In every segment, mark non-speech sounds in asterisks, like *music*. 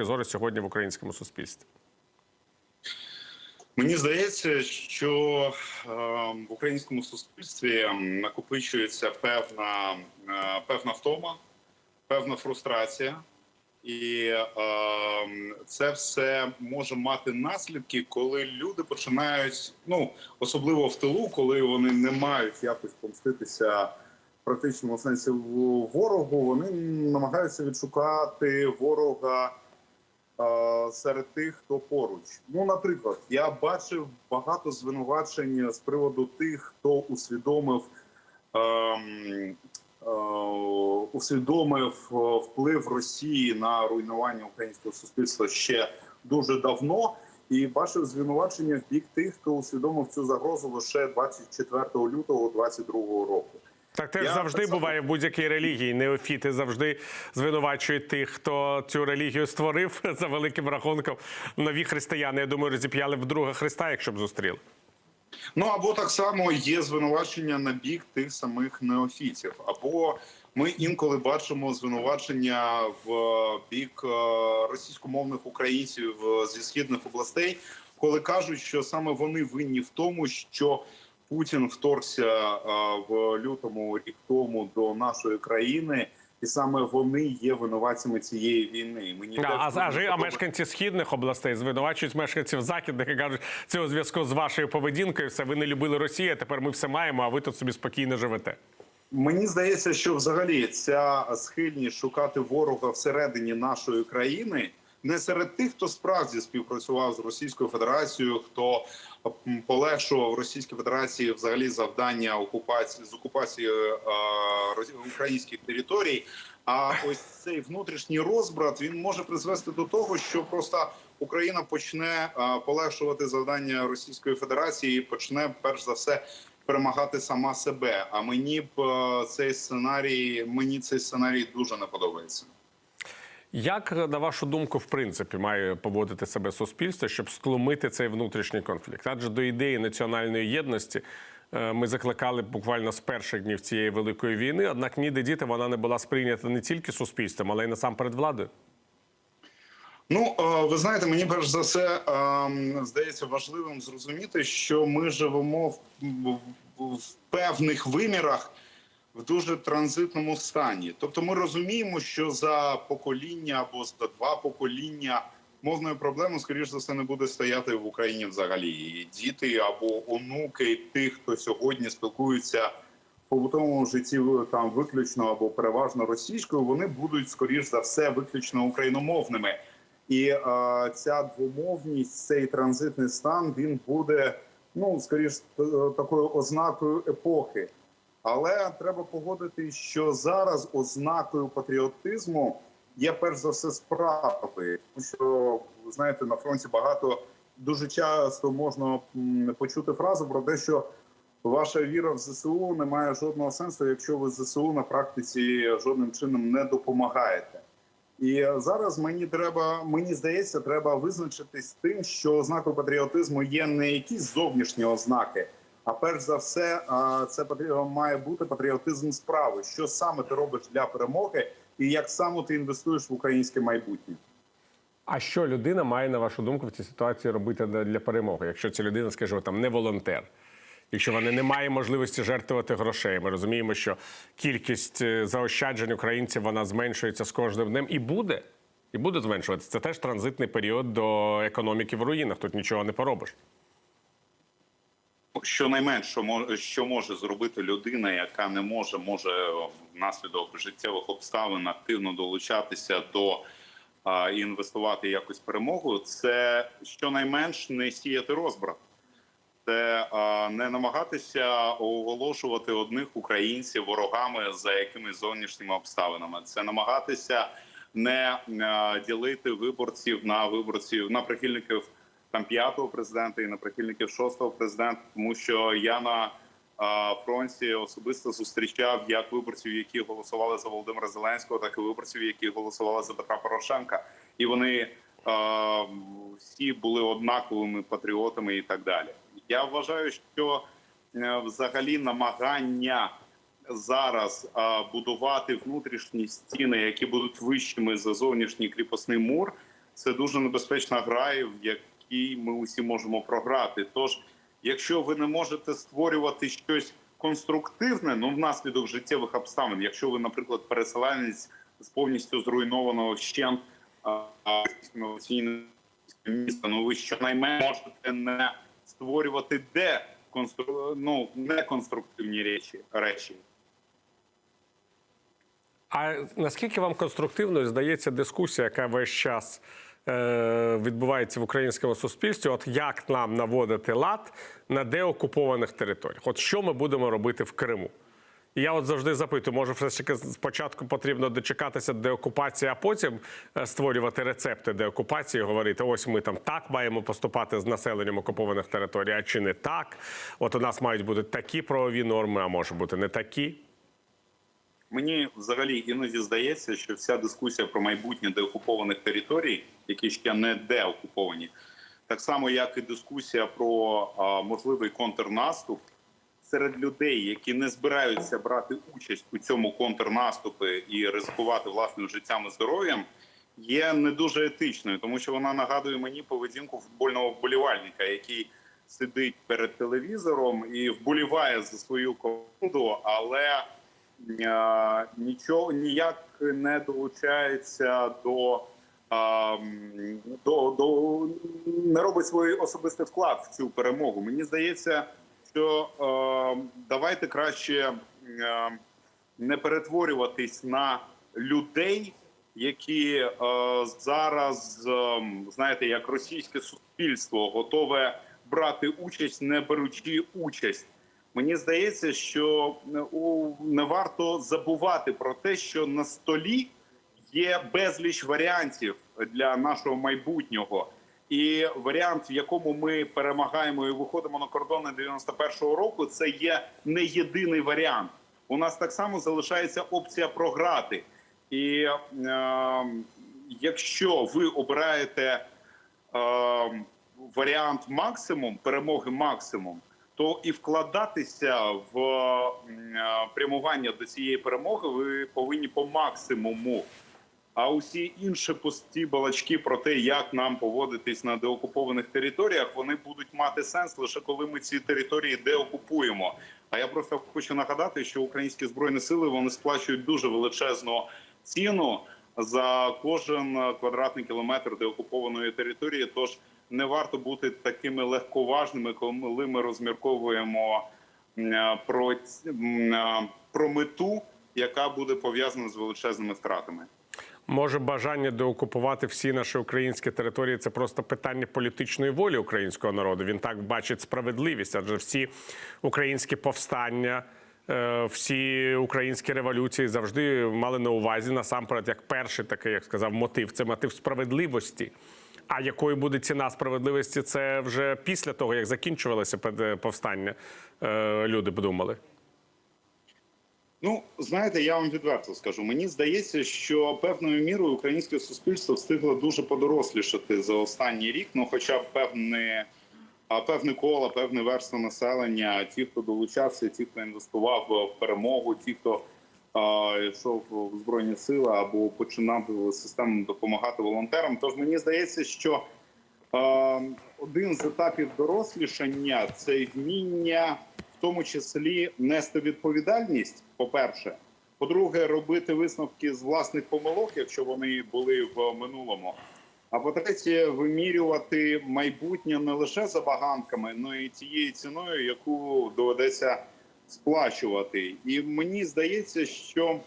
точки зору сьогодні в українському суспільстві? Мені здається, що е, в українському суспільстві накопичується певна, е, певна втома, певна фрустрація, і е, це все може мати наслідки, коли люди починають, ну особливо в тилу, коли вони не мають якось помститися в практичному сенсі ворогу, вони намагаються відшукати ворога серед тих, хто поруч. Ну, наприклад, я бачив багато звинувачень з приводу тих, хто усвідомив. ем, е, Усвідомив е, вплив Росії на руйнування українського суспільства ще дуже давно, і бачив звинувачення в бік тих, хто усвідомив цю загрозу лише 24 лютого 2022 року. Так теж Я завжди так само- буває в будь-якій релігії. Неофіти завжди звинувачують тих, хто цю релігію створив *laughs* за великим рахунком. Нові християни, я думаю, розіп'яли б друга Христа, якщо б зустріли. Ну або так само є звинувачення на бік тих самих неофітів, або ми інколи бачимо звинувачення в бік е, російськомовних українців е, зі східних областей, коли кажуть, що саме вони винні в тому, що Путін вторгся в лютому рік тому до нашої країни. І саме вони є винуватцями цієї війни. Мені А, а, а, а мешканці східних областей звинувачують мешканців західних і кажуть, це у зв'язку з вашою поведінкою. Все ви не любили Росію. а Тепер ми все маємо. А ви тут собі спокійно живете. Мені здається, що взагалі ця схильність шукати ворога всередині нашої країни не серед тих, хто справді співпрацював з Російською Федерацією, хто полегшував Російській Федерації взагалі завдання окупації з окупації е, українських територій. А ось цей внутрішній розбрат він може призвести до того, що просто Україна почне полегшувати завдання Російської Федерації і почне перш за все перемагати сама себе. А мені б цей сценарій, мені цей сценарій дуже не подобається. Як на вашу думку, в принципі, має поводити себе суспільство, щоб стлумити цей внутрішній конфлікт? Адже до ідеї національної єдності е, ми закликали буквально з перших днів цієї великої війни. Однак ніде діти вона не була сприйнята не тільки суспільством, але й насамперед владою. Ну е, ви знаєте, мені перш за все е, здається важливим зрозуміти, що ми живемо в певних вимірах в дуже транзитному стані. Тобто, ми розуміємо, що за покоління або за два покоління мовної проблеми, скоріш за все, не буде стояти в Україні взагалі. І діти або онуки тих, хто сьогодні спілкуються в побутовому житті там виключно або переважно російською, вони будуть скоріш за все виключно україномовними. І е, ця двомовність, цей транзитний стан, він буде ну скоріш е, такою ознакою епохи. Але треба погодити, що зараз ознакою патріотизму є перш за все справи. Тому що знаєте, на фронті багато дуже часто можна почути фразу про те, що ваша віра в ЗСУ не має жодного сенсу, якщо ви ЗСУ на практиці жодним чином не допомагаєте. І зараз мені треба, мені здається, треба визначитись тим, що ознакою патріотизму є не якісь зовнішні ознаки, а перш за все, це має бути патріотизм справи. Що саме ти робиш для перемоги, і як саме ти інвестуєш в українське майбутнє. А що людина має, на вашу думку, в цій ситуації робити для для перемоги? Якщо ця людина, скажімо, там не волонтер, якщо вона не має можливості жертвувати грошей, ми розуміємо, що кількість е, заощаджень українців вона зменшується з кожним днем і буде. І буде зменшуватися. Це теж транзитний період до економіки в руїнах. Тут нічого не поробиш. Щонайменше, що може, що може зробити людина, яка не може, може внаслідок життєвих обставин активно долучатися до а, інвестувати якось перемогу, це щонайменш не сіяти розбрат. Це а, не намагатися оголошувати одних українців ворогами за якимись зовнішніми обставинами. Це намагатися не а, ділити виборців на виборців на прихильників там п'ятого президента і на прихильників шостого президента, тому що я на фронті особисто зустрічав як виборців, які голосували за Володимира Зеленського, так і виборців, які голосували за Петра Порошенка, і вони всі були однаковими патріотами і так далі. Я вважаю, що е, взагалі намагання зараз будувати внутрішні стіни, які будуть вищими за зовнішній кріпосний мур. це дуже небезпечна гра, в якій ми усі можемо програти. Тож, якщо ви не можете створювати щось конструктивне, ну внаслідок життєвих обставин, якщо ви, наприклад, переселенець з повністю зруйнованого вщент міста, ну ви щонайменше можете не створювати де констру... ну, неконструктивні речі речі. А наскільки вам конструктивною здається дискусія, яка весь час відбувається в українському суспільстві? От як нам наводити лад на деокупованих територіях? От що ми будемо робити в Криму? І я от завжди запитую, може, все таки спочатку потрібно дочекатися деокупації, а потім е, створювати рецепти деокупації, говорити, ось ми там так маємо поступати з населенням окупованих територій, а чи не так? От у нас мають бути такі правові норми, а може бути не такі. Мені взагалі іноді здається, що вся дискусія про майбутнє деокупованих територій, які ще не деокуповані, так само як і дискусія про а, можливий контрнаступ серед людей, які не збираються брати участь у цьому контрнаступі і ризикувати власним життям і здоров'ям, є не дуже етичною, тому що вона нагадує мені поведінку футбольного вболівальника, який сидить перед телевізором і вболіває за свою команду, але нічого ніяк не долучається до, до, до не робить свій особистий вклад в цю перемогу. Мені здається, що е, давайте краще е, не перетворюватись на людей, які е, зараз е, знаєте, як російське суспільство готове брати участь, не беручи участь. Мені здається, що е, не варто забувати про те, що на столі є безліч варіантів для нашого майбутнього. І варіант, в якому ми перемагаємо і виходимо на кордони 91-го року, це є не єдиний варіант. У нас так само залишається опція програти. І е, якщо ви обираєте е, варіант максимум, перемоги максимум, то і вкладатися в е, прямування до цієї перемоги ви повинні по максимуму. А усі інші пусті балачки про те, як нам поводитись на деокупованих територіях, вони будуть мати сенс лише коли ми ці території деокупуємо. А я просто хочу нагадати, що українські збройні сили вони сплачують дуже величезну ціну за кожен квадратний кілометр деокупованої території. Тож не варто бути такими легковажними, коли ми розмірковуємо про, ць- м, е, про мету, яка буде пов'язана з величезними втратами. Може, бажання деокупувати всі наші українські території це просто питання політичної волі українського народу. Він так бачить справедливість, адже всі українські повстання, е, всі українські революції завжди мали на увазі насамперед, як перший такий, як сказав, мотив це мотив справедливості. А якою буде ціна справедливості, це вже після того, як закінчувалося повстання, е, люди б думали. Ну, знаєте, я вам відверто скажу. Мені здається, що певною мірою українське суспільство встигло дуже подорослішати за останній рік. Ну, хоча б певне, певне коло, певне верство населення, ті, хто долучався, ті, хто інвестував в перемогу, ті, хто йшов в збройні сили або починав системно допомагати волонтерам. Тож мені здається, що один з етапів дорослішання це вміння, в тому числі нести відповідальність. По-перше, по-друге, робити висновки з власних помилок, якщо вони були в минулому. А по-третє, вимірювати майбутнє не лише забаганками, але й тією ціною, яку доведеться сплачувати. І мені здається, що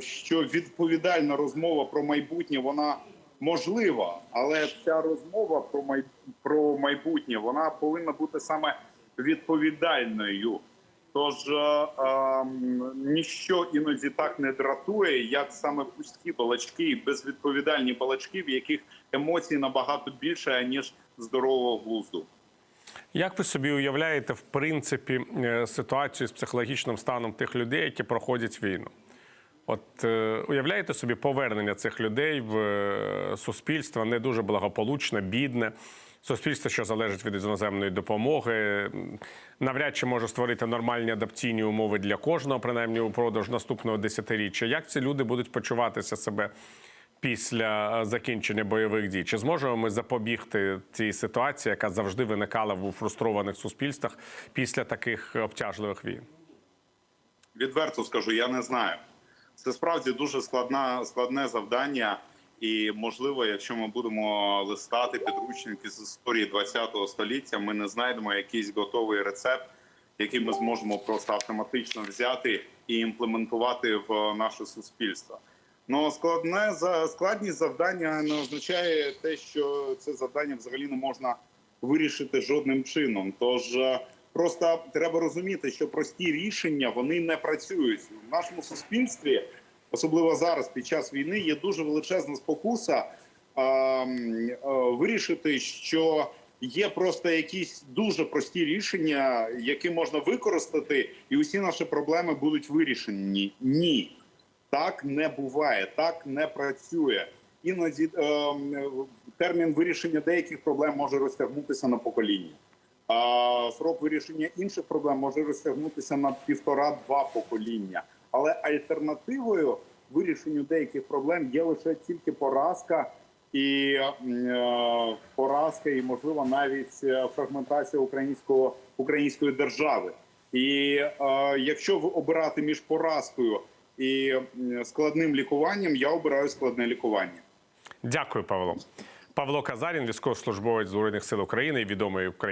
що відповідальна розмова про майбутнє вона можлива, але ця розмова про май... про майбутнє вона повинна бути саме відповідальною. Тож е, е, ніщо іноді так не дратує, як саме пусті балачки безвідповідальні балачки, в яких емоцій набагато більше ніж здорового глузду. Як ви собі уявляєте, в принципі, е, ситуацію з психологічним станом тих людей, які проходять війну? От е, уявляєте собі повернення цих людей в е, суспільство не дуже благополучне, бідне. Суспільство, що залежить від іноземної допомоги, навряд чи може створити нормальні адаптаційні умови для кожного, принаймні упродовж наступного десятиріччя. Як ці люди будуть почуватися себе після е, закінчення бойових дій? Чи зможемо ми запобігти цій ситуації, яка завжди виникала в фрустрованих суспільствах після таких обтяжливих війн? Відверто скажу, я не знаю. Це справді дуже складна, складне завдання, і можливо, якщо ми будемо листати підручники з історії ХХ століття, ми не знайдемо якийсь готовий рецепт, який ми зможемо просто автоматично взяти і імплементувати в наше суспільство. Ну складне за складність завдання не означає те, що це завдання взагалі не можна вирішити жодним чином. Тож е, просто треба розуміти, що прості рішення вони не працюють в нашому суспільстві, особливо зараз під час війни. Є дуже величезна спокуса м, е, вирішити, що є просто якісь дуже прості рішення, які можна використати, і усі наші проблеми будуть вирішені. Ні. Так не буває, так не працює. Іноді е, термін вирішення деяких проблем може розтягнутися на покоління. А срок вирішення інших проблем може розтягнутися на півтора-два покоління. Але альтернативою вирішенню деяких проблем є лише тільки поразка і е, поразка, і можливо навіть е, фрагментація української держави. І е, якщо ви обирати між поразкою і складним лікуванням, я обираю складне лікування. Дякую, Павло. Павло Казарін, військовослужбовець Збройних сил України, відомий український.